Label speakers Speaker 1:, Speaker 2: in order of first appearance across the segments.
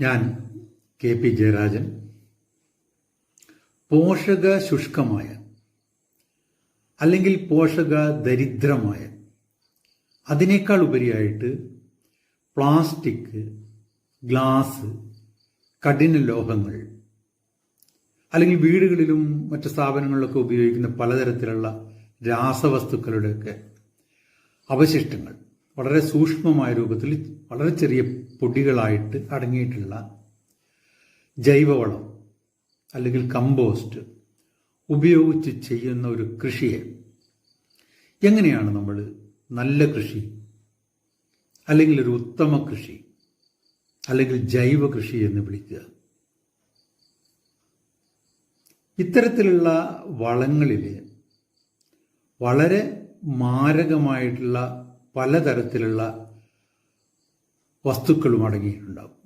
Speaker 1: ഞാൻ K P Jayarajan. പോഷക ശുഷ്കമായ അല്ലെങ്കിൽ പോഷക ദരിദ്രമായ അതിനേക്കാൾ ഉപരിയായിട്ട് പ്ലാസ്റ്റിക് ഗ്ലാസ് കഠിന ലോഹങ്ങൾ അല്ലെങ്കിൽ വീടുകളിലും മറ്റ് സ്ഥാപനങ്ങളിലൊക്കെ ഉപയോഗിക്കുന്ന പലതരത്തിലുള്ള രാസവസ്തുക്കളുടെയൊക്കെ അവശിഷ്ടങ്ങൾ. വളരെ സൂക്ഷ്മമായ രൂപത്തിൽ വളരെ ചെറിയ പൊടികളായിട്ട് അടങ്ങിയിട്ടുള്ള ജൈവവളം അല്ലെങ്കിൽ കമ്പോസ്റ്റ് ഉപയോഗിച്ച് ചെയ്യുന്ന ഒരു കൃഷിയെ എങ്ങനെയാണ് നമ്മൾ നല്ല കൃഷി അല്ലെങ്കിൽ ഒരു ഉത്തമ കൃഷി അല്ലെങ്കിൽ ജൈവ കൃഷി എന്ന് വിളിക്കുക? ഇത്തരത്തിലുള്ള വളങ്ങളിൽ വളരെ മാരകമായിട്ടുള്ള പലതരത്തിലുള്ള വസ്തുക്കളും അടങ്ങിയിട്ടുണ്ടാകും.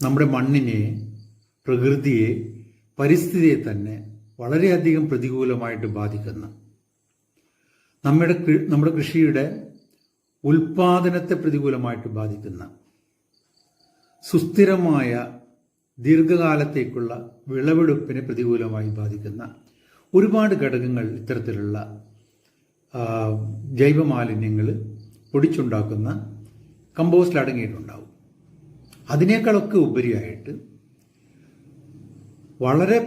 Speaker 1: നമ്മുടെ മണ്ണിനെ പ്രകൃതിയെ പരിസ്ഥിതിയെ തന്നെ വളരെയധികം പ്രതികൂലമായിട്ട് ബാധിക്കുന്ന നമ്മുടെ നമ്മുടെ കൃഷിയുടെ ഉൽപാദനത്തെ പ്രതികൂലമായിട്ട് ബാധിക്കുന്ന സുസ്ഥിരമായ ദീർഘകാലത്തേക്കുള്ള വിളവെടുപ്പിനെ പ്രതികൂലമായി ബാധിക്കുന്ന ഒരുപാട് ഘടകങ്ങൾ ഇത്തരത്തിലുള്ള ജൈവമാലിന്യങ്ങൾ പൊടിച്ചുണ്ടാക്കുന്ന കമ്പോസ്റ്റിൽ അടങ്ങിയിട്ടുണ്ടാവും. അതിനേക്കാളൊക്കെ ഉപരിയായിട്ട് വളരെ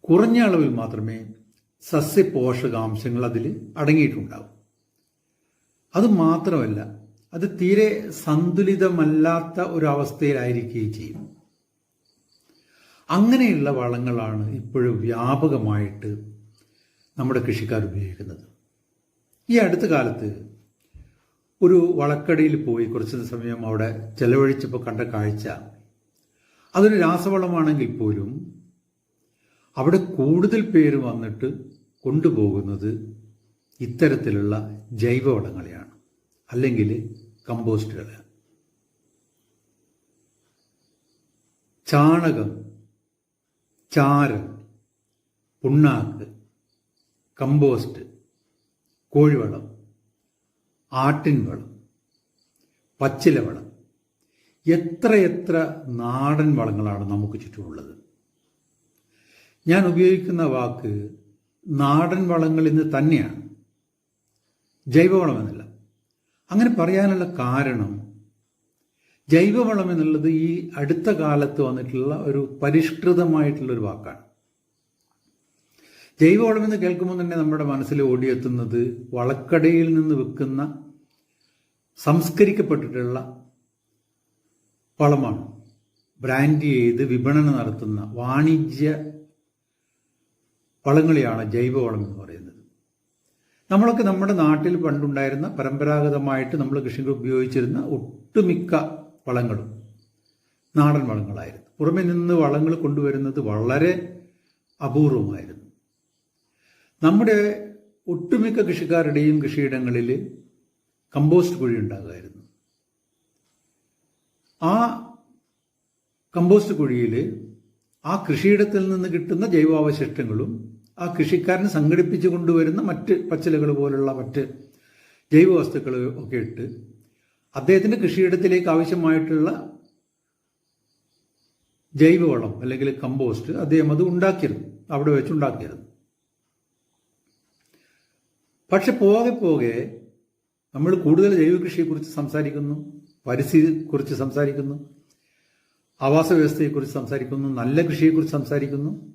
Speaker 1: കുറഞ്ഞ അളവിൽ മാത്രമേ സസ്യ പോഷകാംശങ്ങൾ അതിൽ അടങ്ങിയിട്ടുണ്ടാവും. അത് മാത്രമല്ല അത് തീരെ സന്തുലിതമല്ലാത്ത ഒരവസ്ഥയിലായിരിക്കുകയും ചെയ്യും. അങ്ങനെയുള്ള വളങ്ങളാണ് ഇപ്പോഴും വ്യാപകമായിട്ട് നമ്മുടെ കൃഷിക്കാർ ഉപയോഗിക്കുന്നത്. ഈ അടുത്ത കാലത്ത് ഒരു വളക്കടയിൽ പോയി കുറച്ച് സമയം അവിടെ ചെലവഴിച്ചപ്പോൾ കണ്ട കാഴ്ച. അതൊരു രാസവളമാണെങ്കിൽ പോലും അവിടെ കൂടുതൽ പേര് വന്നിട്ട് കൊണ്ടുപോകുന്നത് ഇത്തരത്തിലുള്ള ജൈവവളങ്ങളെയാണ്. അല്ലെങ്കിൽ കമ്പോസ്റ്റുകൾ ചാണകം ചാരം പുണ്ണാക്ക് കമ്പോസ്റ്റ് കോഴിവളം ആട്ടിൻ വളം പച്ചില വളം എത്രയെത്ര നാടൻ വളങ്ങളാണ് നമുക്ക് ചുറ്റുമുള്ളത്. ഞാൻ ഉപയോഗിക്കുന്ന വാക്ക് നാടൻ വളങ്ങൾ ഇന്ന് തന്നെയാണ്. ജൈവവളം എന്നല്ല അങ്ങനെ പറയാനുള്ള കാരണം ജൈവവളം എന്നുള്ളത് ഈ അടുത്ത കാലത്ത് വന്നിട്ടുള്ള ഒരു പരിഷ്കൃതമായിട്ടുള്ളൊരു വാക്കാണ്. ജൈവവളം എന്ന് കേൾക്കുമ്പോൾ തന്നെ നമ്മുടെ മനസ്സിൽ ഓടിയെത്തുന്നത് വളക്കടയിൽ നിന്ന് വെക്കുന്ന സംസ്കരിക്കപ്പെട്ടിട്ടുള്ള വളമാണ് ബ്രാൻഡ് ചെയ്ത് വിപണനം നടത്തുന്ന വാണിജ്യ വളങ്ങളെയാണ് ജൈവവളം എന്ന് പറയുന്നത്. നമ്മളൊക്കെ നമ്മുടെ നാട്ടിൽ പണ്ടുണ്ടായിരുന്ന പരമ്പരാഗതമായിട്ട് നമ്മൾ കൃഷികൾ ഉപയോഗിച്ചിരുന്ന ഒട്ടുമിക്ക വളങ്ങളും നാടൻ വളങ്ങളായിരുന്നു. പുറമെ നിന്ന് വളങ്ങൾ കൊണ്ടുവരുന്നത് വളരെ അപൂർവമായിരുന്നു. നമ്മുടെ ഒട്ടുമിക്ക കൃഷിക്കാരുടെയും കൃഷിയിടങ്ങളിൽ കമ്പോസ്റ്റ് കുഴി ഉണ്ടാകുമായിരുന്നു ആ കമ്പോസ്റ്റ് കുഴിയിൽ ആ കൃഷിയിടത്തിൽ നിന്ന് കിട്ടുന്ന ജൈവാവശിഷ്ടങ്ങളും ആ കൃഷിക്കാരൻ സംഘടിപ്പിച്ചു കൊണ്ടുവരുന്ന മറ്റ് പച്ചിലകൾ പോലുള്ള മറ്റ് ജൈവ വസ്തുക്കൾ ഒക്കെ ഇട്ട് അദ്ദേഹത്തിന്റെ കൃഷിയിടത്തിലേക്ക് ആവശ്യമായിട്ടുള്ള ജൈവവളം അല്ലെങ്കിൽ കമ്പോസ്റ്റ് അദ്ദേഹം അത് ഉണ്ടാക്കിയിരുന്നു. അവിടെ വെച്ചുണ്ടാക്കിയിരുന്നു. പക്ഷെ പോകെ പോകെ നമ്മൾ കൂടുതൽ ജൈവ കൃഷിയെക്കുറിച്ച് സംസാരിക്കുന്നു പരിസ്ഥിതിയെക്കുറിച്ച് സംസാരിക്കുന്നു ആവാസ വ്യവസ്ഥയെക്കുറിച്ച് സംസാരിക്കുന്നു നല്ല കൃഷിയെക്കുറിച്ച് സംസാരിക്കുന്നു.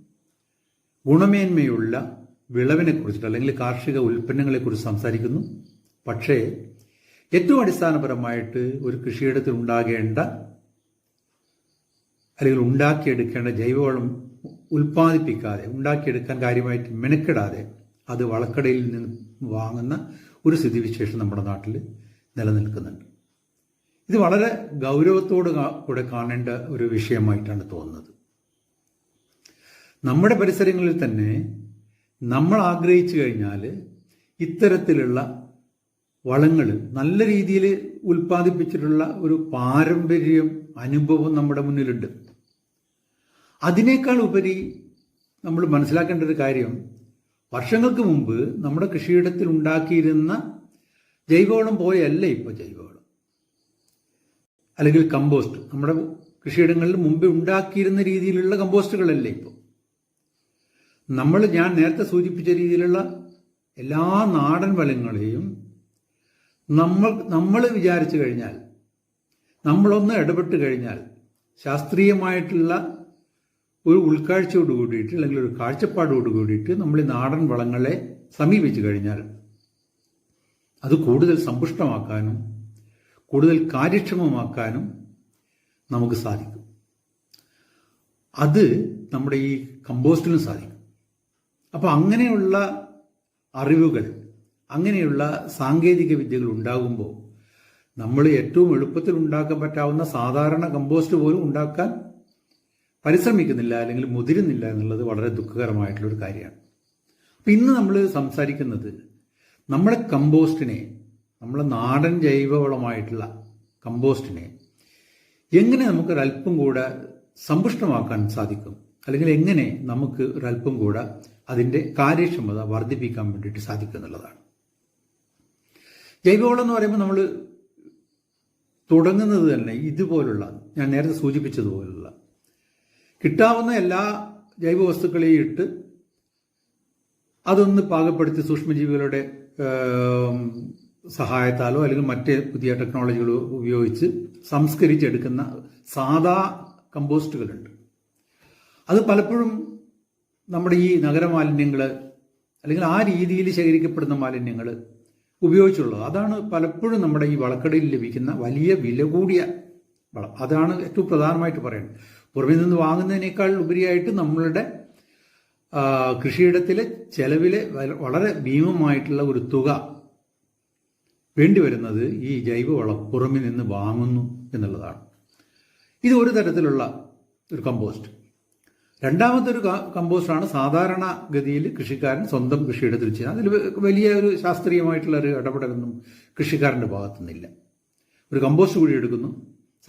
Speaker 1: ഗുണമേന്മയുള്ള വിളവിനെ കുറിച്ചിട്ട് അല്ലെങ്കിൽ കാർഷിക ഉൽപ്പന്നങ്ങളെക്കുറിച്ച് സംസാരിക്കുന്നു. പക്ഷേ ഏറ്റവും അടിസ്ഥാനപരമായിട്ട് ഒരു കൃഷിയിടത്തിൽ ഉണ്ടാകേണ്ട അല്ലെങ്കിൽ ഉണ്ടാക്കിയെടുക്കേണ്ട ജൈവവളം ഉൽപ്പാദിപ്പിക്കാതെ ഉണ്ടാക്കിയെടുക്കാൻ കാര്യമായിട്ട് മെനക്കെടാതെ അത് വളക്കടയിൽ നിന്ന് വാങ്ങുന്ന ഒരു സ്ഥിതിവിശേഷം നമ്മുടെ നാട്ടിൽ നിലനിൽക്കുന്നുണ്ട്. ഇത് വളരെ ഗൗരവത്തോട് കൂടെ കാണേണ്ട ഒരു വിഷയമായിട്ടാണ് തോന്നുന്നത്. നമ്മുടെ പരിസരങ്ങളിൽ തന്നെ നമ്മൾ ആഗ്രഹിച്ചു കഴിഞ്ഞാൽ ഇത്തരത്തിലുള്ള വളങ്ങൾ നല്ല രീതിയിൽ ഉൽപ്പാദിപ്പിച്ചിട്ടുള്ള ഒരു പാരമ്പര്യം അനുഭവം നമ്മുടെ മുന്നിലുണ്ട്. അതിനേക്കാൾ ഉപരി നമ്മൾ മനസ്സിലാക്കേണ്ട ഒരു കാര്യം വർഷങ്ങൾക്ക് മുമ്പ് നമ്മുടെ കൃഷിയിടത്തിൽ ഉണ്ടാക്കിയിരുന്ന ജൈവവളം പോലെയല്ല ഇപ്പോൾ ജൈവവളം. അല്ലെങ്കിൽ കമ്പോസ്റ്റ് നമ്മുടെ കൃഷിയിടങ്ങളിൽ മുമ്പ് ഉണ്ടാക്കിയിരുന്ന രീതിയിലുള്ള കമ്പോസ്റ്റുകളല്ലേ ഇപ്പോൾ നമ്മൾ ഞാൻ നേരത്തെ സൂചിപ്പിച്ച രീതിയിലുള്ള എല്ലാ നാടൻ ഫലങ്ങളെയും നമ്മൾ നമ്മൾ വിചാരിച്ചു കഴിഞ്ഞാൽ നമ്മളൊന്ന് ഇടപെട്ട് കഴിഞ്ഞാൽ ശാസ്ത്രീയമായിട്ടുള്ള ഒരു ഉൾക്കാഴ്ചയോട് കൂടിയിട്ട് അല്ലെങ്കിൽ ഒരു കാഴ്ചപ്പാടോട് കൂടിയിട്ട് നമ്മൾ ഈ നാടൻ വളങ്ങളെ സമീപിച്ചു കഴിഞ്ഞാൽ അത് കൂടുതൽ സമ്പുഷ്ടമാക്കാനും കൂടുതൽ കാര്യക്ഷമമാക്കാനും നമുക്ക് സാധിക്കും. അത് നമ്മുടെ ഈ കമ്പോസ്റ്റിനും സാധിക്കും. അപ്പോൾ അങ്ങനെയുള്ള അറിവുകൾ അങ്ങനെയുള്ള സാങ്കേതിക വിദ്യകൾ ഉണ്ടാകുമ്പോൾ നമ്മൾ ഏറ്റവും എളുപ്പത്തിൽ ഉണ്ടാക്കാൻ പറ്റാവുന്ന സാധാരണ കമ്പോസ്റ്റ് പോലും ഉണ്ടാക്കാൻ പരിശ്രമിക്കുന്നില്ല അല്ലെങ്കിൽ മുതിരുന്നില്ല എന്നുള്ളത് വളരെ ദുഃഖകരമായിട്ടുള്ള ഒരു കാര്യമാണ്. അപ്പം ഇന്ന് നമ്മൾ സംസാരിക്കുന്നത് നമ്മുടെ കമ്പോസ്റ്റിനെ നമ്മളെ നാടൻ ജൈവവളമായിട്ടുള്ള കമ്പോസ്റ്റിനെ എങ്ങനെ നമുക്ക് ഒരല്പം കൂടെ സമ്പുഷ്ടമാക്കാൻ സാധിക്കും? അല്ലെങ്കിൽ എങ്ങനെ നമുക്ക് ഒരല്പം കൂടെ അതിന്റെ കാര്യക്ഷമത വർദ്ധിപ്പിക്കാൻ വേണ്ടിയിട്ട് സാധിക്കും എന്നുള്ളതാണ്. ജൈവവളം എന്ന് പറയുമ്പോൾ നമ്മൾ തുടങ്ങുന്നത് തന്നെ ഇതുപോലുള്ള ഞാൻ നേരത്തെ സൂചിപ്പിച്ചതുപോലുള്ള കിട്ടാവുന്ന എല്ലാ ജൈവ വസ്തുക്കളെയും ഇട്ട് അതൊന്ന് പാകപ്പെടുത്തി സൂക്ഷ്മജീവികളുടെ സഹായത്താലോ അല്ലെങ്കിൽ മറ്റ് പുതിയ ടെക്നോളജികളോ ഉപയോഗിച്ച് സംസ്കരിച്ചെടുക്കുന്ന സാധാ കമ്പോസ്റ്റുകളുണ്ട്. അത് പലപ്പോഴും നമ്മുടെ ഈ നഗരമാലിന്യങ്ങൾ അല്ലെങ്കിൽ ആ രീതിയിൽ ശേഖരിക്കപ്പെടുന്ന മാലിന്യങ്ങൾ ഉപയോഗിച്ചുള്ളത്. അതാണ് പലപ്പോഴും നമ്മുടെ ഈ വളക്കടയിൽ ലഭിക്കുന്ന വലിയ വില കൂടിയ വളം. അതാണ് ഏറ്റവും പ്രധാനമായിട്ട് പറയുന്നത്. പുറമെ നിന്ന് വാങ്ങുന്നതിനേക്കാൾ ഉപരിയായിട്ട് നമ്മളുടെ കൃഷിയിടത്തിലെ ചെലവിലെ വളരെ ഭീമമായിട്ടുള്ള ഒരു തുക വേണ്ടിവരുന്നത് ഈ ജൈവവളം പുറമെ നിന്ന് വാങ്ങുന്നു എന്നുള്ളതാണ്. ഇത് ഒരു തരത്തിലുള്ള ഒരു കമ്പോസ്റ്റ് രണ്ടാമത്തെ ഒരു കമ്പോസ്റ്റാണ് സാധാരണ ഗതിയിൽ കൃഷിക്കാരൻ സ്വന്തം കൃഷിയിടത്തിൽ ചെയ്യുന്നത് അതിൽ വലിയ ഒരു ശാസ്ത്രീയമായിട്ടുള്ള ഒരു ഇടപെടലൊന്നും കൃഷിക്കാരന്റെ ഭാഗത്തുനിന്നില്ല. ഒരു കമ്പോസ്റ്റ് കൂടി എടുക്കുന്നു.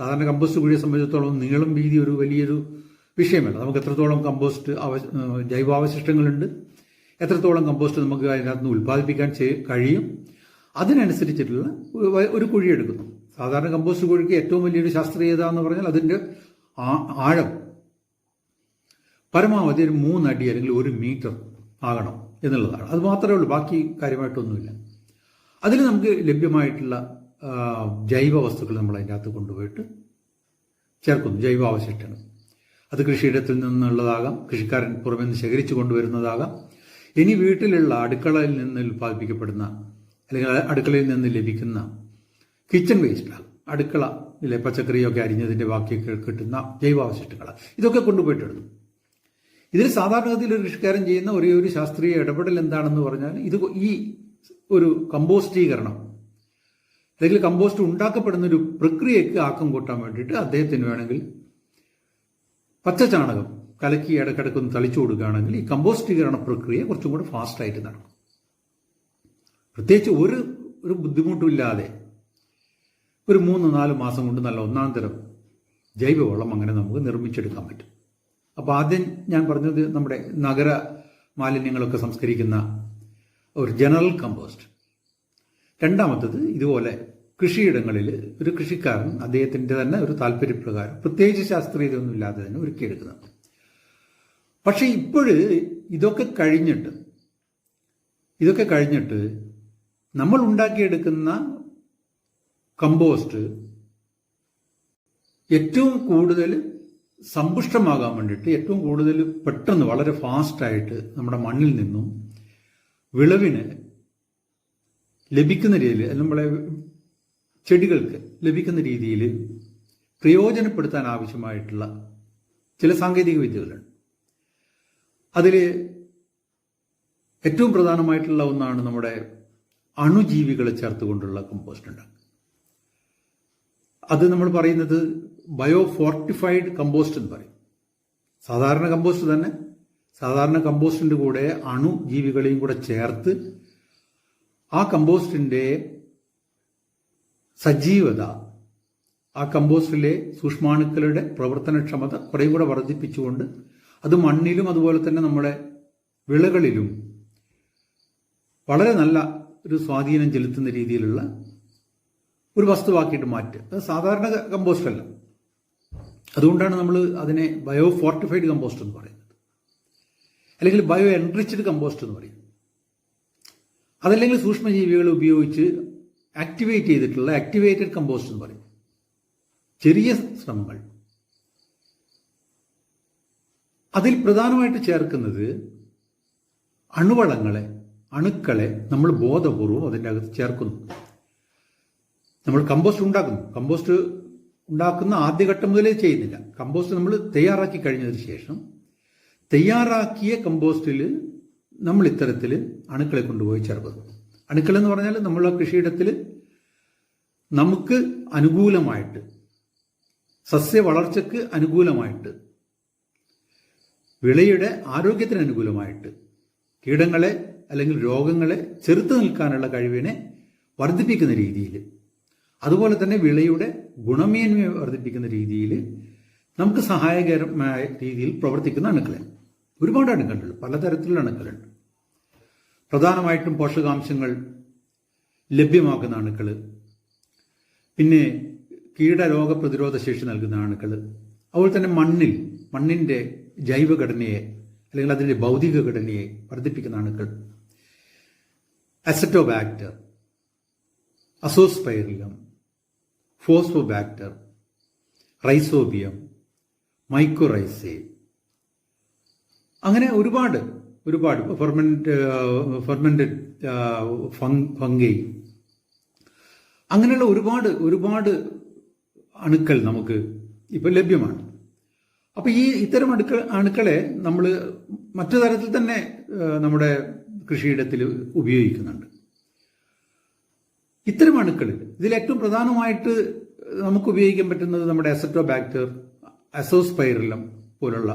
Speaker 1: സാധാരണ കമ്പോസ്റ്റ് കുഴിയെ സംബന്ധിച്ചിടത്തോളം നീളം വീതി ഒരു വലിയൊരു വിഷയമല്ല. നമുക്ക് എത്രത്തോളം കമ്പോസ്റ്റ് ജൈവാവശിഷ്ടങ്ങളുണ്ട് എത്രത്തോളം കമ്പോസ്റ്റ് നമുക്ക് അതിനകത്ത് നിന്ന് ഉൽപ്പാദിപ്പിക്കാൻ കഴിയും അതിനനുസരിച്ചിട്ടുള്ള ഒരു കുഴി എടുക്കുന്നു. സാധാരണ കമ്പോസ്റ്റ് കുഴിക്ക് ഏറ്റവും വലിയൊരു ശാസ്ത്രീയത എന്ന് പറഞ്ഞാൽ അതിന്റെ ആഴം പരമാവധി ഒരു മൂന്നടി അല്ലെങ്കിൽ ഒരു മീറ്റർ ആകണം എന്നുള്ളതാണ്. അത് മാത്രമേ ഉള്ളൂ. ബാക്കി കാര്യമായിട്ടൊന്നുമില്ല. അതിൽ നമുക്ക് ലഭ്യമായിട്ടുള്ള ജൈവ വസ്തുക്കൾ നമ്മൾ അതിന്റെ അകത്ത് കൊണ്ടുപോയിട്ട് ചേർക്കുന്നു. ജൈവ അവശിഷ്ടങ്ങൾ അത് കൃഷിയിടത്തിൽ നിന്നുള്ളതാകാം കൃഷിക്കാരൻ പുറമെ നിന്ന് ശേഖരിച്ചു കൊണ്ടുവരുന്നതാകാം. ഇനി വീട്ടിലുള്ള അടുക്കളയിൽ നിന്ന് ഉൽപ്പാദിപ്പിക്കപ്പെടുന്ന അല്ലെങ്കിൽ അടുക്കളയിൽ നിന്ന് ലഭിക്കുന്ന കിച്ചൺ വേസ്റ്റ് അടുക്കളയിലെ പച്ചക്കറിയൊക്കെ അരിഞ്ഞതിന്റെ ബാക്കിയൊക്കെ കിട്ടുന്ന ജൈവാവശിഷ്ടങ്ങൾ ഇതൊക്കെ കൊണ്ടുപോയിട്ടെടുത്തു ഇതിൽ സാധാരണഗതിയിൽ ഒരു കൃഷിക്കാരൻ ചെയ്യുന്ന ഒരേ ഒരു ശാസ്ത്രീയ ഇടപെടൽ എന്താണെന്ന് പറഞ്ഞാൽ ഇത് ഈ ഒരു കമ്പോസ്റ്റീകരണം അല്ലെങ്കിൽ കമ്പോസ്റ്റ് ഉണ്ടാക്കപ്പെടുന്ന ഒരു പ്രക്രിയയ്ക്ക് ആക്കം കൂട്ടാൻ വേണ്ടിയിട്ട് അദ്ദേഹത്തിന് വേണമെങ്കിൽ പച്ചചാണകം കലക്കി ഇടക്കിടക്കൊന്ന് തളിച്ചു കൊടുക്കുകയാണെങ്കിൽ ഈ കമ്പോസ്റ്റീകരണ പ്രക്രിയ കുറച്ചും കൂടെ ഫാസ്റ്റായിട്ട് നടക്കും. പ്രത്യേകിച്ച് ഒരു ഒരു ബുദ്ധിമുട്ടുമില്ലാതെ ഒരു മൂന്ന് നാല് മാസം കൊണ്ട് നല്ല ഒന്നാം തരം ജൈവവളം അങ്ങനെ നമുക്ക് നിർമ്മിച്ചെടുക്കാൻ പറ്റും. അപ്പോൾ ആദ്യം ഞാൻ പറഞ്ഞത് നമ്മുടെ നഗര മാലിന്യങ്ങളൊക്കെ സംസ്കരിക്കുന്ന ഒരു ജനറൽ കമ്പോസ്റ്റ്. രണ്ടാമത്തത് ഇതുപോലെ കൃഷിയിടങ്ങളിൽ ഒരു കൃഷിക്കാരൻ അദ്ദേഹത്തിന്റെ തന്നെ ഒരു താല്പര്യപ്രകാരം പ്രത്യേകിച്ച് ശാസ്ത്രീയതയൊന്നും ഇല്ലാതെ തന്നെ ഒരുക്കിയെടുക്കുന്നത് പക്ഷെ ഇപ്പോഴ് ഇതൊക്കെ കഴിഞ്ഞിട്ട് ഇതൊക്കെ കഴിഞ്ഞിട്ട് നമ്മൾ ഉണ്ടാക്കിയെടുക്കുന്ന കമ്പോസ്റ്റ് ഏറ്റവും കൂടുതൽ സമ്പുഷ്ടമാകാൻ വേണ്ടിയിട്ട് ഏറ്റവും കൂടുതൽ പെട്ടെന്ന് വളരെ ഫാസ്റ്റായിട്ട് നമ്മുടെ മണ്ണിൽ നിന്നും വിളവിന് ലഭിക്കുന്ന രീതിയിൽ നമ്മളെ ചെടികൾക്ക് ലഭിക്കുന്ന രീതിയിൽ പ്രയോജനപ്പെടുത്താൻ ആവശ്യമായിട്ടുള്ള ചില സാങ്കേതിക വിദ്യകളുണ്ട്. അതിൽ ഏറ്റവും പ്രധാനമായിട്ടുള്ള ഒന്നാണ് നമ്മുടെ അണുജീവികളെ ചേർത്തുകൊണ്ടുള്ള കമ്പോസ്റ്റ് ഉണ്ടാക്കുക. അത് നമ്മൾ പറയുന്നത് ബയോ ഫോർട്ടിഫൈഡ് കമ്പോസ്റ്റ് എന്ന് പറയും. സാധാരണ കമ്പോസ്റ്റ് തന്നെ. സാധാരണ കമ്പോസ്റ്റിന്റെ കൂടെ അണുജീവികളെയും കൂടെ ചേർത്ത് ആ കമ്പോസ്റ്റിന്റെ സജീവത ആ കമ്പോസ്റ്റിലെ സൂക്ഷ്മാണുക്കളുടെ പ്രവർത്തനക്ഷമത കുറേ കൂടെ വർദ്ധിപ്പിച്ചുകൊണ്ട് അത് മണ്ണിലും അതുപോലെ തന്നെ നമ്മുടെ വിളകളിലും വളരെ നല്ല ഒരു സ്വാധീനം ചെലുത്തുന്ന രീതിയിലുള്ള ഒരു വസ്തുവാക്കിയിട്ട് മാറ്റുക അത് സാധാരണ കമ്പോസ്റ്റ് അല്ല. അതുകൊണ്ടാണ് നമ്മൾ അതിനെ ബയോ ഫോർട്ടിഫൈഡ് കമ്പോസ്റ്റ് എന്ന് പറയുന്നത്. അല്ലെങ്കിൽ ബയോ എൻറിച്ച്ഡ് കമ്പോസ്റ്റ് എന്ന് പറയും അതല്ലെങ്കിൽ സൂക്ഷ്മജീവികൾ ഉപയോഗിച്ച് ആക്ടിവേറ്റ് ചെയ്തിട്ടുള്ള ആക്ടിവേറ്റഡ് കമ്പോസ്റ്റ് എന്ന് പറയും. ചെറിയ ശ്രമങ്ങൾ അതിൽ പ്രധാനമായിട്ട് ചേർക്കുന്നത് അണുവളങ്ങളെ അണുക്കളെ നമ്മൾ ബോധപൂർവം അതിന്റെ അകത്ത് ചേർക്കുന്നു. നമ്മൾ കമ്പോസ്റ്റ് ഉണ്ടാക്കുന്നു. കമ്പോസ്റ്റ് ഉണ്ടാക്കുന്ന ആദ്യഘട്ടം മുതലേ ചെയ്യുന്നില്ല. കമ്പോസ്റ്റ് നമ്മൾ തയ്യാറാക്കി കഴിഞ്ഞതിന് ശേഷം തയ്യാറാക്കിയ കമ്പോസ്റ്റിൽ നമ്മൾ ഇത്തരത്തിൽ അണുക്കളെ കൊണ്ടുപോയി ചേർക്കുന്നു. അണുക്കൾ എന്ന് പറഞ്ഞാൽ നമ്മളെ കൃഷിയിടത്തിൽ നമുക്ക് അനുകൂലമായിട്ട് സസ്യ വളർച്ചയ്ക്ക് അനുകൂലമായിട്ട് വിളയുടെ ആരോഗ്യത്തിന് അനുകൂലമായിട്ട് കീടങ്ങളെ അല്ലെങ്കിൽ രോഗങ്ങളെ ചെറുത്തു നിൽക്കാനുള്ള കഴിവിനെ വർദ്ധിപ്പിക്കുന്ന രീതിയിൽ അതുപോലെ തന്നെ വിളയുടെ ഗുണമേന്മയെ വർദ്ധിപ്പിക്കുന്ന രീതിയിൽ നമുക്ക് സഹായകരമായ രീതിയിൽ പ്രവർത്തിക്കുന്ന അണുക്കളെ. ഒരുപാട് അണുക്കളുണ്ട്. പലതരത്തിലുള്ള അണുക്കളുണ്ട്. പ്രധാനമായിട്ടും പോഷകാംശങ്ങൾ ലഭ്യമാക്കുന്ന അണുക്കൾ പിന്നെ കീടരോഗ പ്രതിരോധ ശേഷി നൽകുന്ന അണുക്കൾ അതുപോലെ തന്നെ മണ്ണിൽ മണ്ണിന്റെ ജൈവഘടനയെ അല്ലെങ്കിൽ അതിന്റെ ഭൗതിക ഘടനയെ വർദ്ധിപ്പിക്കുന്ന അണുക്കൾ. Azotobacter azospirillum phosphobacter rhizobium mycorrhizae അങ്ങനെ ഒരുപാട് ഒരുപാട് ഫെർമെന്റ് ഫെർമെന്റഡ് ഫംഗൈ. അങ്ങനെയുള്ള ഒരുപാട് ഒരുപാട് അണുക്കൾ നമുക്ക് ഇപ്പൊ ലഭ്യമാണ്. അപ്പോൾ ഈ ഇത്തരം അടുക്ക അണുക്കളെ നമ്മൾ മറ്റു തരത്തിൽ തന്നെ നമ്മുടെ കൃഷിയിടത്തിൽ ഉപയോഗിക്കുന്നുണ്ട്. ഇത്തരം അണുക്കൾ ഇതിൽ ഏറ്റവും പ്രധാനമായിട്ട് നമുക്ക് ഉപയോഗിക്കാൻ പറ്റുന്നത് നമ്മുടെ അസറ്റോ ബാക്ടർ അസോസ്പൈറലം പോലുള്ള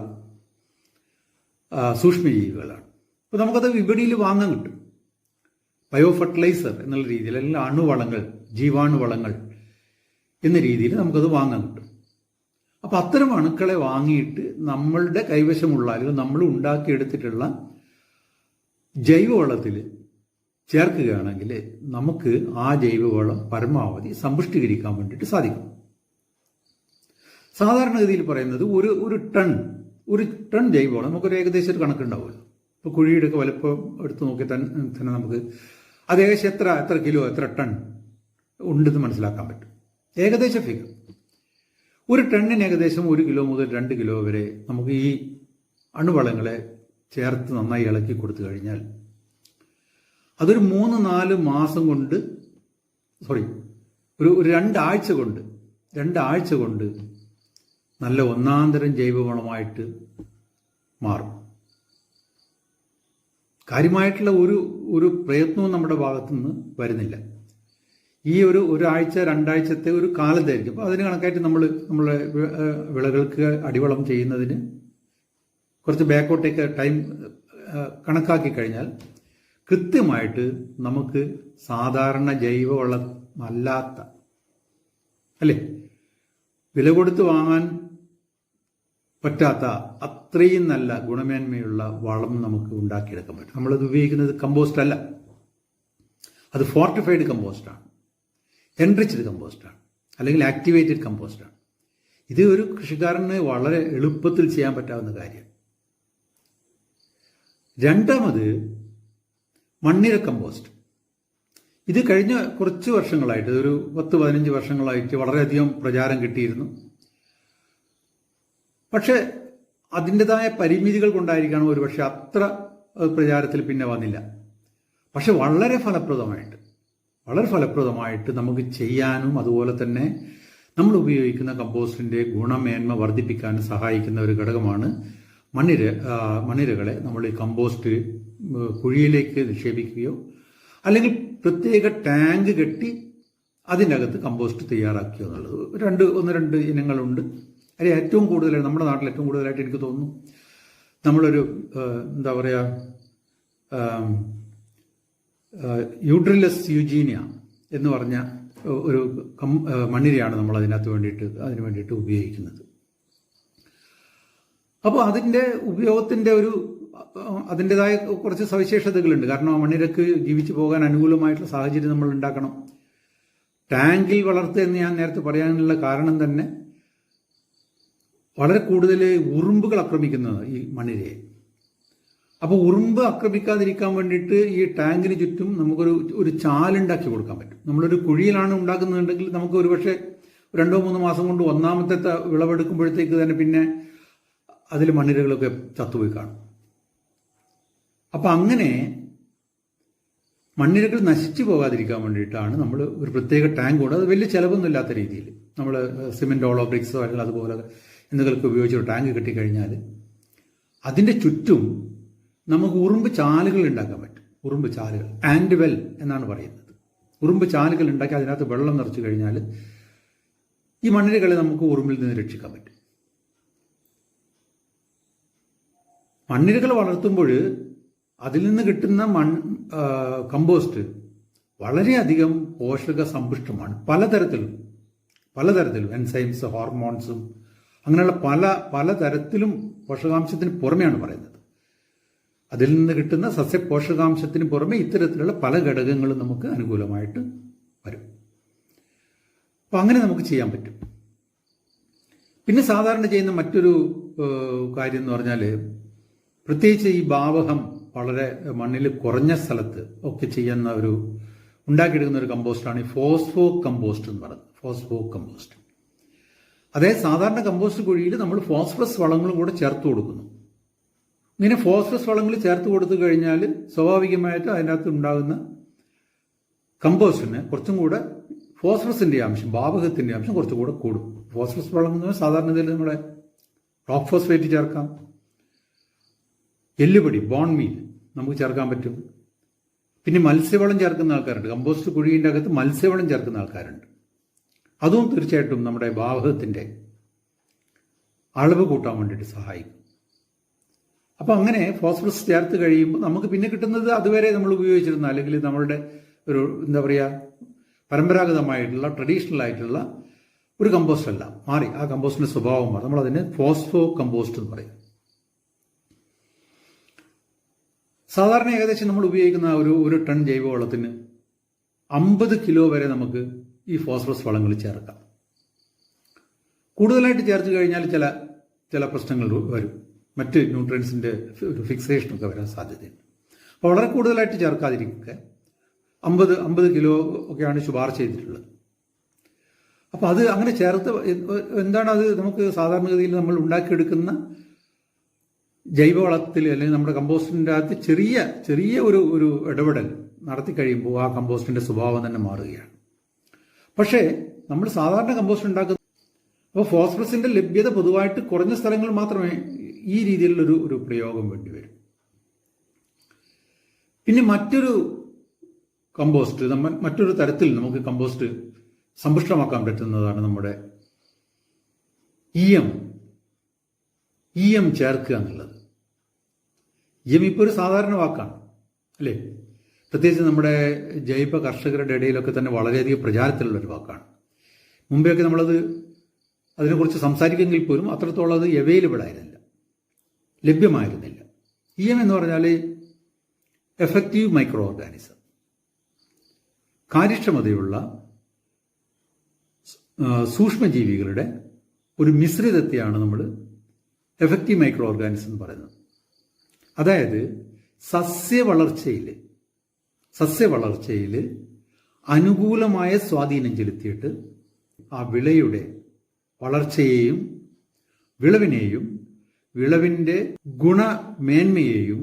Speaker 1: സൂക്ഷ്മജീവികളാണ്. അപ്പോൾ നമുക്കത് വിപണിയിൽ വാങ്ങാൻ കിട്ടും. ബയോ ഫെർട്ടിലൈസർ എന്നുള്ള രീതിയിൽ അല്ലെങ്കിൽ അണുവളങ്ങൾ ജീവാണുവളങ്ങൾ എന്ന രീതിയിൽ നമുക്കത് വാങ്ങാൻ കിട്ടും. അപ്പോൾ അത്തരം അണുക്കളെ വാങ്ങിയിട്ട് നമ്മളുടെ കൈവശമുള്ള അല്ലെങ്കിൽ നമ്മൾ ഉണ്ടാക്കിയെടുത്തിട്ടുള്ള ജൈവവളത്തിൽ ചേർക്കുകയാണെങ്കിൽ നമുക്ക് ആ ജൈവവളം പരമാവധി സമ്പുഷ്ടീകരിക്കാൻ വേണ്ടിയിട്ട് സാധിക്കും. സാധാരണഗതിയിൽ പറയുന്നത് ഒരു ഒരു ടൺ ഒരു ടൺ ജൈവവളം നമുക്കൊരു ഏകദേശം ഒരു കണക്കുണ്ടാവുമല്ലോ. ഇപ്പോൾ കുഴിയുടെ ഒക്കെ വലുപ്പം എടുത്ത് നോക്കി തന്നെ നമുക്ക് അത് ഏകദേശം എത്ര എത്ര കിലോ എത്ര ടൺ ഉണ്ടെന്ന് മനസ്സിലാക്കാൻ പറ്റും. ഏകദേശം ഫിഗർ ഒരു ടണ്ണിന് ഏകദേശം ഒരു കിലോ മുതൽ രണ്ട് കിലോ വരെ നമുക്ക് ഈ അണുവളങ്ങളെ ചേർത്ത് നന്നായി ഇളക്കി കൊടുത്തു കഴിഞ്ഞാൽ അതൊരു മൂന്ന് നാല് മാസം കൊണ്ട് സോറി ഒരു ഒരു രണ്ടാഴ്ച കൊണ്ട് രണ്ടാഴ്ച കൊണ്ട് നല്ല ഒന്നാന്തരം ജൈവവളമായിട്ട് മാറും. കാര്യമായിട്ടുള്ള ഒരു ഒരു പ്രയത്നവും നമ്മുടെ ഭാഗത്തുനിന്ന് വരുന്നില്ല. ഈ ഒരു ഒരാഴ്ച രണ്ടാഴ്ചത്തെ ഒരു കാലത്തായിരിക്കും. അപ്പോൾ അതിന് കണക്കായിട്ട് നമ്മൾ നമ്മളെ വിളകൾക്ക് അടിവളം ചെയ്യുന്നതിന് കുറച്ച് ബാക്കോട്ടേക്ക് ടൈം കണക്കാക്കി കഴിഞ്ഞാൽ കൃത്യമായിട്ട് നമുക്ക് സാധാരണ ജൈവവളം അല്ലാത്ത അല്ലേ? വില കൊടുത്ത് വാങ്ങാൻ പറ്റാത്ത അത്രയും നല്ല ഗുണമേന്മയുള്ള വളം നമുക്ക് ഉണ്ടാക്കിയെടുക്കാൻ പറ്റും. നമ്മളത് ഉപയോഗിക്കുന്നത് കമ്പോസ്റ്റ് അല്ല. അത് ഫോർട്ടിഫൈഡ് കമ്പോസ്റ്റാണ് എൻറിച്ച്ഡ് കമ്പോസ്റ്റാണ് അല്ലെങ്കിൽ ആക്ടിവേറ്റഡ് കമ്പോസ്റ്റാണ് ഇത് ഒരു കൃഷിക്കാരന് വളരെ എളുപ്പത്തിൽ ചെയ്യാൻ പറ്റാവുന്ന കാര്യം. രണ്ടാമത് മണ്ണിര കമ്പോസ്റ്റ് ഇത് കഴിഞ്ഞ കുറച്ച് വർഷങ്ങളായിട്ട് ഒരു പത്ത് പതിനഞ്ച് വർഷങ്ങളായിട്ട് വളരെയധികം പ്രചാരം കിട്ടിയിരുന്നു. പക്ഷെ അതിന്റെതായ പരിമിതികൾ കൊണ്ടായിരിക്കണം ഒരു പക്ഷെ അത്ര പ്രചാരത്തിൽ പിന്നെ വന്നില്ല. പക്ഷെ വളരെ ഫലപ്രദമായിട്ട് വളരെ ഫലപ്രദമായിട്ട് നമുക്ക് ചെയ്യാനും അതുപോലെ തന്നെ നമ്മൾ ഉപയോഗിക്കുന്ന കമ്പോസ്റ്റിന്റെ ഗുണമേന്മ വർദ്ധിപ്പിക്കാനും സഹായിക്കുന്ന ഒരു ഘടകമാണ് മണ്ണിര മണ്ണിരകളെ നമ്മൾ ഈ കമ്പോസ്റ്റ് കുഴിയിലേക്ക് നിക്ഷേപിക്കുകയോ അല്ലെങ്കിൽ പ്രത്യേക ടാങ്ക് കെട്ടി അതിനകത്ത് കമ്പോസ്റ്റ് തയ്യാറാക്കുക എന്നുള്ളത്. രണ്ട് ഒന്ന് രണ്ട് ഇനങ്ങളുണ്ട്. അതിൽ ഏറ്റവും കൂടുതൽ നമ്മുടെ നാട്ടിൽ ഏറ്റവും കൂടുതലായിട്ട് എനിക്ക് തോന്നുന്നു. നമ്മളൊരു എന്താ പറയുക യൂട്രിലസ് യൂജീനിയ എന്ന് പറഞ്ഞ ഒരു മണ്ണിരയാണ് നമ്മൾ അതിനകത്ത് വേണ്ടിയിട്ട് അതിന് വേണ്ടിയിട്ട് ഉപയോഗിക്കുന്നത്. അപ്പോൾ അതിന്റെ ഉപയോഗത്തിന്റെ ഒരു അതിന്റെതായ കുറച്ച് സവിശേഷതകളുണ്ട്. കാരണം ആ മണ്ണിരക്ക് ജീവിച്ചു പോകാൻ അനുകൂലമായിട്ടുള്ള സാഹചര്യം നമ്മൾ ഉണ്ടാക്കണം. ടാങ്കിൽ വളർത്തുക എന്ന് ഞാൻ നേരത്തെ പറയാനുള്ള കാരണം തന്നെ വളരെ കൂടുതൽ ഉറുമ്പുകൾ ആക്രമിക്കുന്നത് ഈ മണ്ണിരയെ അപ്പോൾ ഉറുമ്പ് ആക്രമിക്കാതിരിക്കാൻ വേണ്ടിയിട്ട് ഈ ടാങ്കിന് ചുറ്റും നമുക്കൊരു ഒരു ചാലുണ്ടാക്കി കൊടുക്കാൻ പറ്റും. നമ്മളൊരു കുഴിയിലാണ് ഉണ്ടാക്കുന്നുണ്ടെങ്കിൽ നമുക്ക് ഒരു പക്ഷേ രണ്ടോ മൂന്നോ മാസം കൊണ്ട് ഒന്നാമത്തെ വിളവെടുക്കുമ്പോഴത്തേക്ക് തന്നെ പിന്നെ അതിൽ മണ്ണിരകളൊക്കെ ചത്തുപോയി കാണും. അപ്പം അങ്ങനെ മണ്ണിരകൾ നശിച്ചു പോകാതിരിക്കാൻ വേണ്ടിയിട്ടാണ് നമ്മൾ ഒരു പ്രത്യേക ടാങ്ക് കൊണ്ട് അത് വലിയ ചിലവൊന്നും ഇല്ലാത്ത രീതിയിൽ. നമ്മൾ സിമെന്റ് ഓളോ ബ്രിക്സോ അല്ലെങ്കിൽ അതുപോലെ എന്തെങ്കിലുമൊക്കെ ഉപയോഗിച്ചൊരു ടാങ്ക് കെട്ടിക്കഴിഞ്ഞാൽ അതിന്റെ ചുറ്റും നമുക്ക് ഉറുമ്പ് ചാലുകൾ ഉണ്ടാക്കാൻ പറ്റും. ഉറുമ്പ് ചാലുകൾ. ആൻഡ് വെൽ എന്നാണ് പറയുന്നത്. ഉറുമ്പ് ചാലുകൾ ഉണ്ടാക്കി അതിനകത്ത് വെള്ളം നിറച്ചു കഴിഞ്ഞാൽ ഈ മണ്ണിരകളെ നമുക്ക് ഉറുമ്പിൽ നിന്ന് രക്ഷിക്കാൻ പറ്റും. മണ്ണിരകൾ വളർത്തുമ്പോൾ അതിൽ നിന്ന് കിട്ടുന്ന മൺ കമ്പോസ്റ്റ് വളരെയധികം പോഷക സമ്പുഷ്ടമാണ് പലതരത്തിലും. പലതരത്തിലും എൻസൈംസ് ഹോർമോൺസും അങ്ങനെയുള്ള പല പല പലതരത്തിലും പോഷകാംശത്തിന് പുറമെയാണ് പറയുന്നത്. അതിൽ നിന്ന് കിട്ടുന്ന സസ്യ പോഷകാംശത്തിന് പുറമെ ഇത്തരത്തിലുള്ള പല ഘടകങ്ങളും നമുക്ക് അനുകൂലമായിട്ട് വരും. അപ്പം അങ്ങനെ നമുക്ക് ചെയ്യാൻ പറ്റും. പിന്നെ സാധാരണ ചെയ്യുന്ന മറ്റൊരു കാര്യം എന്ന് പറഞ്ഞാൽ പ്രത്യേകിച്ച് ഈ ഭാവകം വളരെ മണ്ണിൽ കുറഞ്ഞ സ്ഥലത്ത് ഒക്കെ ചെയ്യുന്ന ഒരു ഉണ്ടാക്കിയെടുക്കുന്ന ഒരു കമ്പോസ്റ്റാണ് ഈ ഫോസ്ഫോ കമ്പോസ്റ്റ് എന്ന് പറയുന്നത്. ഫോസ്ഫോ കമ്പോസ്റ്റ് അതായത് സാധാരണ കമ്പോസ്റ്റ് കുഴിയിൽ നമ്മൾ ഫോസ്ഫറസ് വളങ്ങളും കൂടെ ചേർത്ത് കൊടുക്കുന്നു. ഇങ്ങനെ ഫോസ്ഫറസ് വളങ്ങൾ ചേർത്ത് കൊടുത്തു കഴിഞ്ഞാൽ സ്വാഭാവികമായിട്ട് അതിനകത്ത് ഉണ്ടാകുന്ന കമ്പോസ്റ്റിന് കുറച്ചും കൂടെ ഫോസ്ഫറസിന്റെ അംശം ഭാവകത്തിന്റെ അംശം കുറച്ചും കൂടെ കൂടും. ഫോസ്ഫറസ് വളം എന്ന് പറഞ്ഞാൽ സാധാരണ ഇതിൽ നമ്മുടെ റോക്ക് ഫോസ്ഫേറ്റ് ചേർക്കാം. എല്ലുപൊടി ബോൺ മീൽ നമുക്ക് ചേർക്കാൻ പറ്റും. പിന്നെ മത്സ്യവളം ചേർക്കുന്ന ആൾക്കാരുണ്ട്. കമ്പോസ്റ്റ് കുഴിയുടെ അകത്ത് മത്സ്യവളം ചേർക്കുന്ന ആൾക്കാരുണ്ട്. അതും തീർച്ചയായിട്ടും നമ്മുടെ ഭാവത്തിന്റെ അളവ് കൂട്ടാൻ വേണ്ടിയിട്ട് സഹായിക്കും. അപ്പോൾ അങ്ങനെ ഫോസ്ഫറസ് ചേർത്ത് കഴിയുമ്പോൾ നമുക്ക് പിന്നെ കിട്ടുന്നത് അതുവരെ നമ്മൾ ഉപയോഗിച്ചിരുന്ന അല്ലെങ്കിൽ നമ്മളുടെ ഒരു എന്താ പറയുക പരമ്പരാഗതമായിട്ടുള്ള ട്രഡീഷണൽ ആയിട്ടുള്ള ഒരു കമ്പോസ്റ്റ് അല്ല. മാറി. ആ കമ്പോസ്റ്റിന്റെ സ്വഭാവം മാറി. നമ്മൾ അതിനെ ഫോസ്ഫോ കമ്പോസ്റ്റ് എന്ന് പറയും. സാധാരണ ഏകദേശം നമ്മൾ ഉപയോഗിക്കുന്ന ഒരു ഒരു ടൺ ജൈവവളത്തിന് അമ്പത് കിലോ വരെ നമുക്ക് ഈ ഫോസ്ഫറസ് വളങ്ങൾ ചേർക്കാം. കൂടുതലായിട്ട് ചേർത്ത് കഴിഞ്ഞാൽ ചില ചില പ്രശ്നങ്ങൾ വരും. മറ്റ് ന്യൂട്രിയൻസിന്റെ ഒരു ഫിക്സേഷനൊക്കെ വരാൻ സാധ്യതയുണ്ട്. അപ്പോൾ വളരെ കൂടുതലായിട്ട് ചേർക്കാതിരിക്കുക. അമ്പത് അമ്പത് കിലോ ഒക്കെയാണ് ശുപാർശ ചെയ്തിട്ടുള്ളത്. അപ്പോൾ അത് അങ്ങനെ ചേർത്ത് എന്താണ് അത് നമുക്ക് സാധാരണഗതിയിൽ നമ്മൾ ഉണ്ടാക്കിയെടുക്കുന്ന ജൈവവളത്തിൽ അല്ലെങ്കിൽ നമ്മുടെ കമ്പോസ്റ്റിന്റെ അകത്ത് ചെറിയ ചെറിയ ഒരു ഒരു ഇടപെടൽ നടത്തി കഴിയുമ്പോൾ ആ കമ്പോസ്റ്റിന്റെ സ്വഭാവം തന്നെ മാറുകയാണ്. പക്ഷേ നമ്മൾ സാധാരണ കമ്പോസ്റ്റ് ഉണ്ടാക്കുന്ന അപ്പോൾ ഫോസ്ഫറസിന്റെ ലഭ്യത പൊതുവായിട്ട് കുറഞ്ഞ സ്ഥലങ്ങളിൽ മാത്രമേ ഈ രീതിയിലുള്ളൊരു ഒരു പ്രയോഗം വേണ്ടി വരും. പിന്നെ മറ്റൊരു കമ്പോസ്റ്റ് നമ്മൾ മറ്റൊരു തരത്തിൽ നമുക്ക് കമ്പോസ്റ്റ് സമ്പുഷ്ടമാക്കാൻ പറ്റുന്നതാണ് നമ്മുടെ ഇ എം ഇ എം ചേർക്കുക എന്നുള്ളത്. ഇ എം ഇപ്പോൾ ഒരു സാധാരണ വാക്കാണ് അല്ലേ? പ്രത്യേകിച്ച് നമ്മുടെ ജൈവ കർഷകരുടെ ഇടയിലൊക്കെ തന്നെ വളരെയധികം പ്രചാരത്തിലുള്ള ഒരു വാക്കാണ്. മുമ്പെയൊക്കെ നമ്മളത് അതിനെക്കുറിച്ച് സംസാരിക്കുമെങ്കിൽ പോലും അത്രത്തോളം അത് അവൈലബിൾ ആയിരുന്നില്ല. ലഭ്യമായിരുന്നില്ല. ഇ എം എന്ന് പറഞ്ഞാൽ എഫക്റ്റീവ് മൈക്രോ ഓർഗാനിസം കാര്യക്ഷമതയുള്ള സൂക്ഷ്മജീവികളുടെ ഒരു മിശ്രിതത്തെയാണ് നമ്മൾ എഫക്റ്റീവ് മൈക്രോ ഓർഗാനിസം എന്ന് പറയുന്നത്. അതായത് സസ്യ സസ്യവളർച്ചയിൽ സസ്യവളർച്ചയിൽ അനുകൂലമായ സ്വാധീനം ചെലുത്തിയിട്ട് ആ വിളയുടെ വളർച്ചയെയും വിളവിനെയും വിളവിന്റെ ഗുണമേന്മയെയും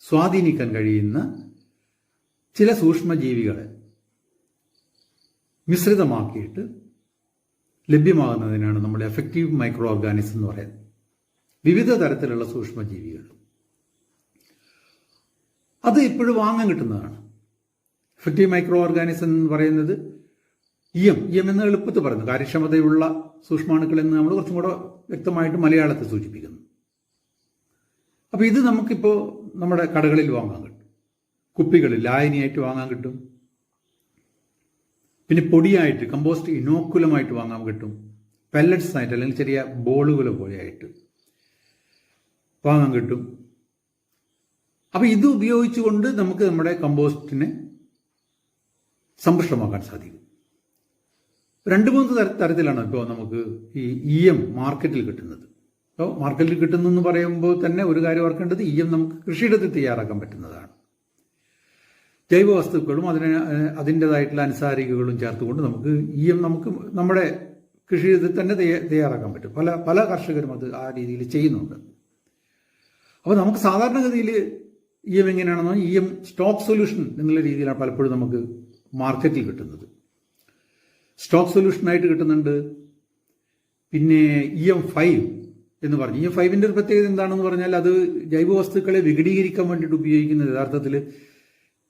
Speaker 1: സ്വാധീനിക്കാൻ കഴിയുന്ന ചില സൂക്ഷ്മജീവികളെ മിശ്രിതമാക്കിയിട്ട് ലഭ്യമാകുന്നതിനാണ് നമ്മുടെ എഫക്റ്റീവ് മൈക്രോ ഓർഗാനിസം എന്ന് പറയുന്നത്. വിവിധ തരത്തിലുള്ള സൂക്ഷ്മജീവികൾ. അത് ഇപ്പോഴും വാങ്ങാൻ കിട്ടുന്നതാണ്. എഫക്റ്റീവ് മൈക്രോ ഓർഗാനിസം എന്ന് പറയുന്നത് ഇ എം ഇ എം എന്ന് എളുപ്പത്തിൽ പറയുന്നു. കാര്യക്ഷമതയുള്ള സൂക്ഷ്മാണുക്കൾ എന്ന് നമ്മൾ കുറച്ചും കൂടെ വ്യക്തമായിട്ട് മലയാളത്തിൽ സൂചിപ്പിക്കുന്നു. അപ്പോൾ ഇത് നമുക്കിപ്പോൾ നമ്മുടെ കടകളിൽ വാങ്ങാൻ കിട്ടും. കുപ്പികളിൽ ലായനിയായിട്ട് വാങ്ങാൻ കിട്ടും. പിന്നെ പൊടിയായിട്ട് കമ്പോസ്റ്റ് ഇനോക്കുലമായിട്ട് വാങ്ങാൻ കിട്ടും. പെല്ലറ്റ്സ് ആയിട്ട് അല്ലെങ്കിൽ ചെറിയ ബോളുകൾ പോലെയായിട്ട് വാങ്ങാൻ കിട്ടും. അപ്പോൾ ഇത് ഉപയോഗിച്ചുകൊണ്ട് നമുക്ക് നമ്മുടെ കമ്പോസ്റ്റിനെ സമ്പുഷ്ടമാക്കാൻ സാധിക്കും. രണ്ട് മൂന്ന് തര- തരത്തിലാണ് ഇപ്പോൾ നമുക്ക് ഈ ഇ എം മാർക്കറ്റിൽ കിട്ടുന്നത്. അപ്പോൾ മാർക്കറ്റിൽ കിട്ടുന്നെന്ന് പറയുമ്പോൾ തന്നെ ഒരു കാര്യം ഓർക്കേണ്ടത് ഇ എം നമുക്ക് കൃഷിയിടത്തിൽ തയ്യാറാക്കാൻ പറ്റുന്നതാണ്. ജൈവ വസ്തുക്കളും അതിന് അതിന്റെതായിട്ടുള്ള അനുസാരികകളും ചേർത്തുകൊണ്ട് നമുക്ക് ഇ എം നമുക്ക് നമ്മുടെ കൃഷിയിടത്തിൽ തന്നെ തയ്യാറാക്കാൻ പറ്റും. പല പല കർഷകരും അത് ആ രീതിയിൽ ചെയ്യുന്നുണ്ട്. അപ്പോൾ നമുക്ക് സാധാരണഗതിയിൽ ഇ എം എങ്ങനെയാണെന്നോ ഇ എം സ്റ്റോക്ക് സൊല്യൂഷൻ എന്നുള്ള രീതിയിലാണ് പലപ്പോഴും നമുക്ക് മാർക്കറ്റിൽ കിട്ടുന്നത്. സ്റ്റോക്ക് സൊല്യൂഷനായിട്ട് കിട്ടുന്നുണ്ട്. പിന്നെ ഇ എം ഫൈവ് എന്ന് പറഞ്ഞു. ഇ എം ഫൈവിന്റെ ഒരു പ്രത്യേകത എന്താണെന്ന് പറഞ്ഞാൽ അത് ജൈവ വസ്തുക്കളെ വിഘടീകരിക്കാൻ വേണ്ടിയിട്ട് ഉപയോഗിക്കുന്ന യഥാർത്ഥത്തിൽ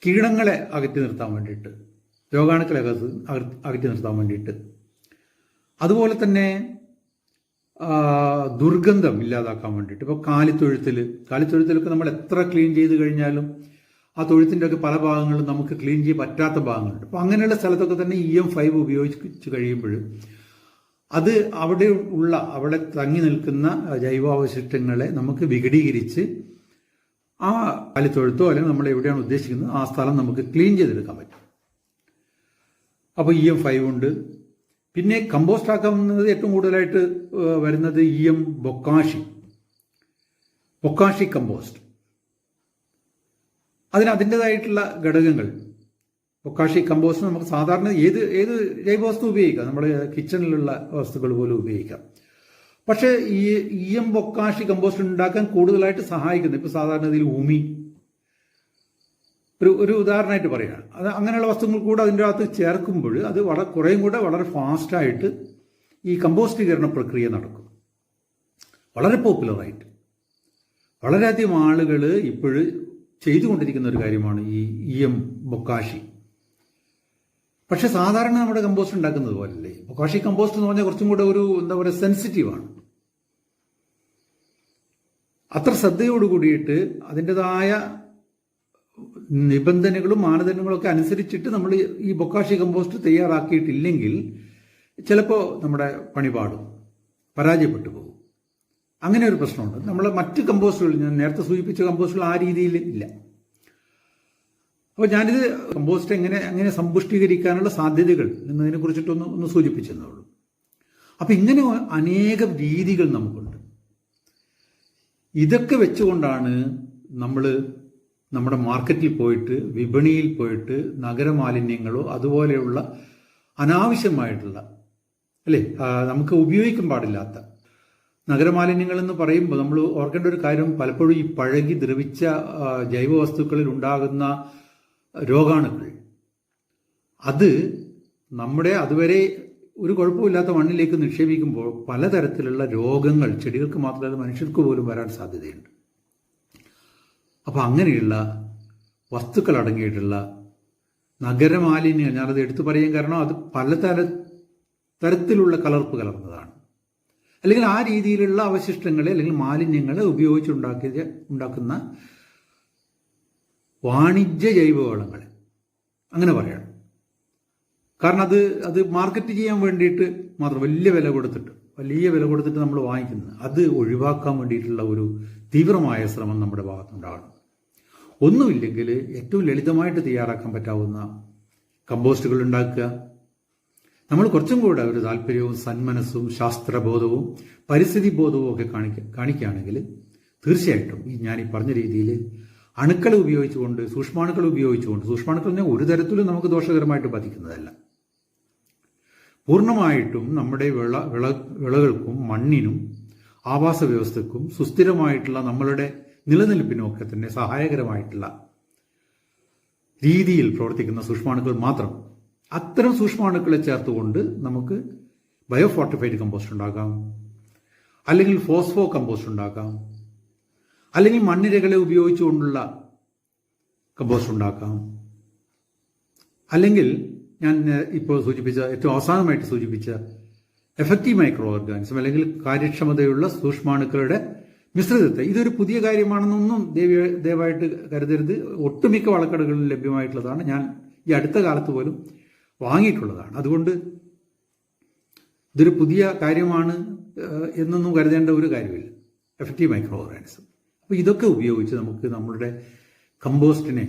Speaker 1: കീടങ്ങളെ അകറ്റി നിർത്താൻ വേണ്ടിയിട്ട് രോഗാണുക്കളെ അകറ്റി നിർത്താൻ വേണ്ടിയിട്ട്. അതുപോലെ തന്നെ ദുർഗന്ധം ഇല്ലാതാക്കാൻ വേണ്ടിയിട്ട്. ഇപ്പോൾ കാലിത്തൊഴുത്തിൽ കാലിത്തൊഴുത്തിലൊക്കെ നമ്മൾ എത്ര ക്ലീൻ ചെയ്ത് കഴിഞ്ഞാലും ആ തൊഴുത്തിന്റെ ഒക്കെ പല ഭാഗങ്ങളും നമുക്ക് ക്ലീൻ ചെയ്യാൻ പറ്റാത്ത ഭാഗങ്ങളുണ്ട്. അപ്പോൾ അങ്ങനെയുള്ള സ്ഥലത്തൊക്കെ തന്നെ ഇ എം ഫൈവ് ഉപയോഗിച്ച് കഴിയുമ്പോൾ അത് അവിടെ ഉള്ള അവിടെ തങ്ങി നിൽക്കുന്ന ജൈവാവശിഷ്ടങ്ങളെ നമുക്ക് വിഘടീകരിച്ച് ആ കാലിത്തൊഴുത്തോ അല്ലെങ്കിൽ നമ്മൾ എവിടെയാണ് ഉദ്ദേശിക്കുന്നത് ആ സ്ഥലം നമുക്ക് ക്ലീൻ ചെയ്തെടുക്കാൻ പറ്റും. അപ്പോൾ ഇ എം ഫൈവ് ഉണ്ട്. പിന്നെ കമ്പോസ്റ്റ് ആക്കാവുന്നത് ഏറ്റവും കൂടുതലായിട്ട് വരുന്നത് E M bokashi. Bokashi compost. അതിന് അതിന്റെതായിട്ടുള്ള ഘടകങ്ങൾ. ബൊക്കാഷി കമ്പോസ്റ്റ് നമുക്ക് സാധാരണ ഏത് ഏത് ജൈവവസ്തു ഉപയോഗിക്കാം? നമ്മുടെ കിച്ചണിലുള്ള വസ്തുക്കൾ പോലും ഉപയോഗിക്കാം. പക്ഷേ ഈ ഇ എം ബൊക്കാഷി കമ്പോസ്റ്റ് ഉണ്ടാക്കാൻ കൂടുതലായിട്ട് സഹായിക്കുന്നത് ഇപ്പോൾ സാധാരണ ഇതിൽ ഉമി ഒരു ഒരു ഉദാഹരണമായിട്ട് പറയുകയാണ് അത് അങ്ങനെയുള്ള വസ്തുക്കൾ കൂടെ അതിന്റെ അകത്ത് ചേർക്കുമ്പോൾ അത് വളരെ കുറേയും കൂടെ വളരെ ഫാസ്റ്റായിട്ട് ഈ കമ്പോസ്റ്റീകരണ പ്രക്രിയ നടക്കും. വളരെ പോപ്പുലറായിട്ട്. വളരെയധികം ആളുകൾ ഇപ്പോൾ ചെയ്തുകൊണ്ടിരിക്കുന്ന ഒരു കാര്യമാണ് ഈ ഇ എം ബൊക്കാഷി. പക്ഷെ സാധാരണ നമ്മുടെ കമ്പോസ്റ്റ് ഉണ്ടാക്കുന്നത് പോലല്ലേ? ബൊക്കാഷി കമ്പോസ്റ്റ് എന്ന് പറഞ്ഞാൽ കുറച്ചും കൂടെ ഒരു എന്താ പറയുക സെൻസിറ്റീവാണ്. അത്ര ശ്രദ്ധയോട് കൂടിയിട്ട് അതിന്റെതായ നിബന്ധനകളും മാനദണ്ഡങ്ങളും ഒക്കെ അനുസരിച്ചിട്ട് നമ്മൾ ഈ ബൊക്കാഷി കമ്പോസ്റ്റ് തയ്യാറാക്കിയിട്ടില്ലെങ്കിൽ ചിലപ്പോൾ നമ്മുടെ പണിപാടും പരാജയപ്പെട്ടു പോകും. അങ്ങനെ ഒരു പ്രശ്നമുണ്ട്. നമ്മൾ മറ്റ് കമ്പോസ്റ്റുകൾ ഞാൻ നേരത്തെ സൂചിപ്പിച്ച കമ്പോസ്റ്റുകൾ ആ രീതിയിൽ ഇല്ല. അപ്പോൾ ഞാനിത് കമ്പോസ്റ്റ് എങ്ങനെ എങ്ങനെ സമ്പുഷ്ടീകരിക്കാനുള്ള സാധ്യതകൾ എന്നതിനെ കുറിച്ചിട്ടൊന്ന് ഒന്ന് സൂചിപ്പിച്ചെന്നുള്ളൂ അപ്പം ഇങ്ങനെ അനേകം രീതികൾ നമുക്കുണ്ട്. ഇതൊക്കെ വെച്ചുകൊണ്ടാണ് നമ്മൾ നമ്മുടെ മാർക്കറ്റിൽ പോയിട്ട് വിപണിയിൽ പോയിട്ട് നഗരമാലിന്യങ്ങളോ അതുപോലെയുള്ള അനാവശ്യമായിട്ടുള്ള അല്ലേ നമുക്ക് ഉപയോഗിക്കാൻ പാടില്ലാത്ത നഗരമാലിന്യങ്ങൾ എന്ന് പറയുമ്പോൾ നമ്മൾ ഓർക്കേണ്ട ഒരു കാര്യം പലപ്പോഴും ഈ പഴകി ദ്രവിച്ച ജൈവ വസ്തുക്കളിൽ ഉണ്ടാകുന്ന രോഗാണുക്കൾ. അത് നമ്മുടെ അതുവരെ ഒരു കുഴപ്പമില്ലാത്ത മണ്ണിലേക്ക് നിക്ഷേപിക്കുമ്പോൾ പലതരത്തിലുള്ള രോഗങ്ങൾ ചെടികൾക്ക് മാത്രമല്ല മനുഷ്യർക്ക് പോലും വരാൻ സാധ്യതയുണ്ട്. അപ്പോൾ അങ്ങനെയുള്ള വസ്തുക്കൾ അടങ്ങിയിട്ടുള്ള നഗരമാലിന്യം ഞാനത് എടുത്തു പറയാൻ കാരണം അത് പലതര തരത്തിലുള്ള കലർപ്പ് കലർന്നതാണ്. അല്ലെങ്കിൽ ആ രീതിയിലുള്ള അവശിഷ്ടങ്ങളെ അല്ലെങ്കിൽ മാലിന്യങ്ങളെ ഉപയോഗിച്ചുണ്ടാക്കിയ ഉണ്ടാക്കുന്ന വാണിജ്യ ജൈവവളങ്ങൾ അങ്ങനെ പറയണം. കാരണം അത് അത് മാർക്കറ്റ് ചെയ്യാൻ വേണ്ടിയിട്ട് മാത്രം വലിയ വില കൊടുത്തിട്ട് വലിയ വില കൊടുത്തിട്ട് നമ്മൾ വാങ്ങിക്കുന്നത്. അത് ഒഴിവാക്കാൻ വേണ്ടിയിട്ടുള്ള ഒരു തീവ്രമായ ശ്രമം നമ്മുടെ ഭാഗത്തുണ്ടാകണം. ഒന്നുമില്ലെങ്കിൽ ഏറ്റവും ലളിതമായിട്ട് തയ്യാറാക്കാൻ പറ്റാവുന്ന കമ്പോസ്റ്റുകൾ ഉണ്ടാക്കുക. നമ്മൾ കുറച്ചും കൂടെ ഒരു താല്പര്യവും സന്മനസ്സും ശാസ്ത്രബോധവും പരിസ്ഥിതി ബോധവും ഒക്കെ കാണിക്ക കാണിക്കുകയാണെങ്കിൽ തീർച്ചയായിട്ടും ഈ ഞാൻ ഈ പറഞ്ഞ രീതിയിൽ അണുക്കളെ ഉപയോഗിച്ചുകൊണ്ട് സൂക്ഷ്മാണുക്കൾ ഉപയോഗിച്ചുകൊണ്ട് സൂക്ഷ്മാണുക്കൾ ഞാൻ ഒരു തരത്തിലും നമുക്ക് ദോഷകരമായിട്ട് ബാധിക്കുന്നതല്ല. പൂർണമായിട്ടും നമ്മുടെ വിള വിള വിളകൾക്കും മണ്ണിനും ആവാസ വ്യവസ്ഥക്കും സുസ്ഥിരമായിട്ടുള്ള നമ്മളുടെ നിലനിൽപ്പിനും ഒക്കെ തന്നെ സഹായകരമായിട്ടുള്ള രീതിയിൽ പ്രവർത്തിക്കുന്ന സൂക്ഷ്മാണുക്കൾ മാത്രം. അത്തരം സൂക്ഷ്മാണുക്കളെ ചേർത്തുകൊണ്ട് നമുക്ക് ബയോഫോർട്ടിഫൈഡ് കമ്പോസ്റ്റ് ഉണ്ടാക്കാം. അല്ലെങ്കിൽ ഫോസ്ഫോ കമ്പോസ്റ്റ് ഉണ്ടാക്കാം. അല്ലെങ്കിൽ മണ്ണിരകളെ ഉപയോഗിച്ചുകൊണ്ടുള്ള കമ്പോസ്റ്റ് ഉണ്ടാക്കാം. അല്ലെങ്കിൽ ഞാൻ ഇപ്പോൾ സൂചിപ്പിച്ച ഏറ്റവും അവസാനമായിട്ട് സൂചിപ്പിച്ച എഫക്റ്റീവ് മൈക്രോ ഓർഗാനിസം അല്ലെങ്കിൽ കാര്യക്ഷമതയുള്ള സൂക്ഷ്മാണുക്കളുടെ മിശ്രിതത്തെ ഇതൊരു പുതിയ കാര്യമാണെന്നൊന്നും ദേവി ദയവായിട്ട് കരുതരുത്. ഒട്ടുമിക്ക വളക്കടകളിലും ലഭ്യമായിട്ടുള്ളതാണ്. ഞാൻ ഈ അടുത്ത കാലത്ത് പോലും വാങ്ങിയിട്ടുള്ളതാണ്. അതുകൊണ്ട് ഇതൊരു പുതിയ കാര്യമാണ് എന്നൊന്നും കരുതേണ്ട ഒരു കാര്യമില്ല. എഫക്റ്റീവ് മൈക്രോ ഓർഗാനിസം അപ്പോൾ ഇതൊക്കെ ഉപയോഗിച്ച് നമുക്ക് നമ്മളുടെ കമ്പോസ്റ്റിനെ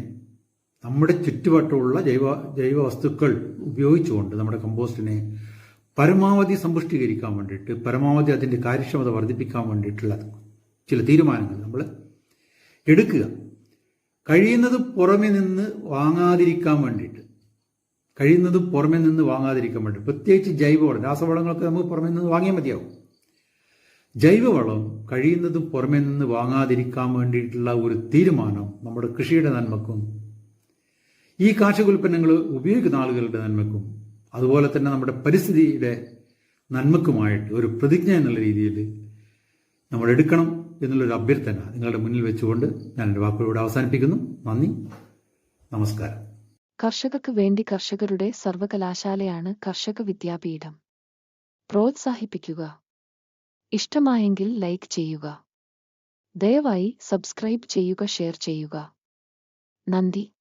Speaker 1: നമ്മുടെ ചുറ്റുവട്ടമുള്ള ജൈവ ജൈവ വസ്തുക്കൾ ഉപയോഗിച്ചുകൊണ്ട് നമ്മുടെ കമ്പോസ്റ്റിനെ പരമാവധി സമ്പുഷ്ടീകരിക്കാൻ വേണ്ടിയിട്ട് പരമാവധി അതിന്റെ കാര്യക്ഷമത വർദ്ധിപ്പിക്കാൻ വേണ്ടിയിട്ടുള്ള ചില തീരുമാനങ്ങൾ നമ്മൾ എടുക്കുക. കഴിയുന്നത് പുറമെ നിന്ന് വാങ്ങാതിരിക്കാൻ വേണ്ടിയിട്ട്. കഴിയുന്നത് പുറമെ നിന്ന് വാങ്ങാതിരിക്കാൻ വേണ്ടി പ്രത്യേകിച്ച് ജൈവവളം രാസവളങ്ങളൊക്കെ നമുക്ക് പുറമെ നിന്ന് വാങ്ങിയാൽ മതിയാവും. ജൈവവളം കഴിയുന്നത് പുറമെ നിന്ന് വാങ്ങാതിരിക്കാൻ വേണ്ടിയിട്ടുള്ള ഒരു തീരുമാനം നമ്മുടെ കൃഷിയുടെ നന്മക്കും ഈ കാർഷിക ഉൽപ്പന്നങ്ങൾ ഉപയോഗിക്കുന്ന ആളുകളുടെ നന്മക്കും അതുപോലെ തന്നെ നമ്മുടെ പരിസ്ഥിതിയുടെ നന്മക്കുമായിട്ട് ഒരു പ്രതിജ്ഞ എന്നുള്ള രീതിയിൽ നമ്മൾ എടുക്കണം. എന്നുള്ളൊരു അഭ്യർത്ഥന നിങ്ങളുടെ മുന്നിൽ വെച്ചുകൊണ്ട് ഞാൻ എന്റെ വാക്കുകളോട് അവസാനിപ്പിക്കുന്നു. നന്ദി. നമസ്കാരം.
Speaker 2: കർഷകർക്ക് വേണ്ടി കർഷകരുടെ സർവകലാശാലയാണ് കർഷക വിദ്യാപീഠം. പ്രോത്സാഹിപ്പിക്കുക. ഇഷ്ടമായെങ്കിൽ ലൈക്ക് ചെയ്യുക. ദയവായി സബ്സ്ക്രൈബ് ചെയ്യുക ഷെയർ ചെയ്യുക. നന്ദി.